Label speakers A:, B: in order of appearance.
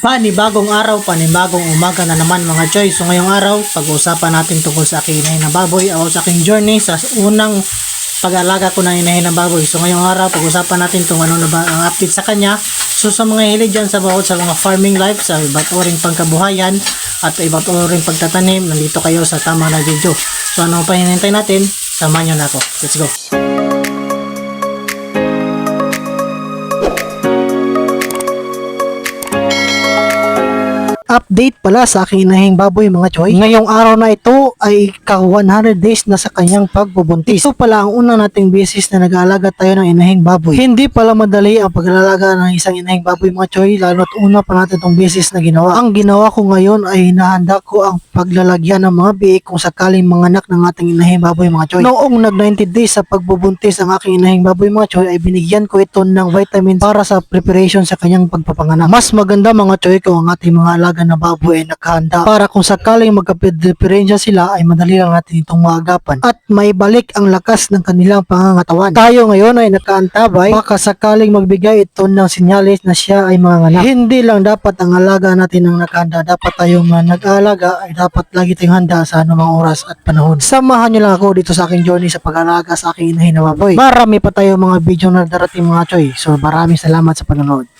A: Panibagong araw, panibagong umaga na naman mga choy. So ngayong araw, pag-uusapan natin tungkol sa aking inahin na baboy o sa aking journey sa unang pag-alaga ko ng inahin na baboy. So ngayong araw, pag-uusapan natin kung ano na ba ang update sa kanya. So sa mga hilig dyan sa bawat sa mga farming life, sa iba't uring pangkabuhayan at iba't uring pagtatanim, nandito kayo sa tama na video. So ano pa hinintay natin? Samahan nyo na ako. Let's go. Update pala sa aking inahing baboy mga choy. Ngayong araw na ito ay ka 100 days na sa kanyang pagbubuntis. Ito pala ang una nating beses na nag-aalaga tayo ng inahing baboy. Hindi pala madali ang paglalaga ng isang inahing baboy mga choy, lalo't una pa natin itong beses na ginawa. Ang ginawa ko ngayon ay hinahanda ko ang paglalagyan ng mga biik kung sakaling manganak ng ating inahing baboy mga choy. Noong nag 90 days sa pagbubuntis ang aking inahing baboy mga choy ay binigyan ko ito ng vitamins para sa preparation sa kanyang pagpapanganak. Mas maganda mga choy kung ang ating mga alaga na baboy ay nakahanda para kung sakaling magka-diferensya sila ay madali lang natin itong maagapan at may balik ang lakas ng kanilang pangangatawan. Tayo ngayon ay nakaantabay baka sakaling magbigay ito ng sinyalis na siya ay manganak. Hindi lang dapat ang alaga natin ang nakahanda. Dapat tayong nag-aalaga ay dapat lagi tayong handa sa anumang oras at panahon. Samahan niyo lang ako dito sa aking journey sa pag-alaga sa aking inahin na baboy. Marami pa tayo mga video na darating mga choy. So maraming salamat sa panonood.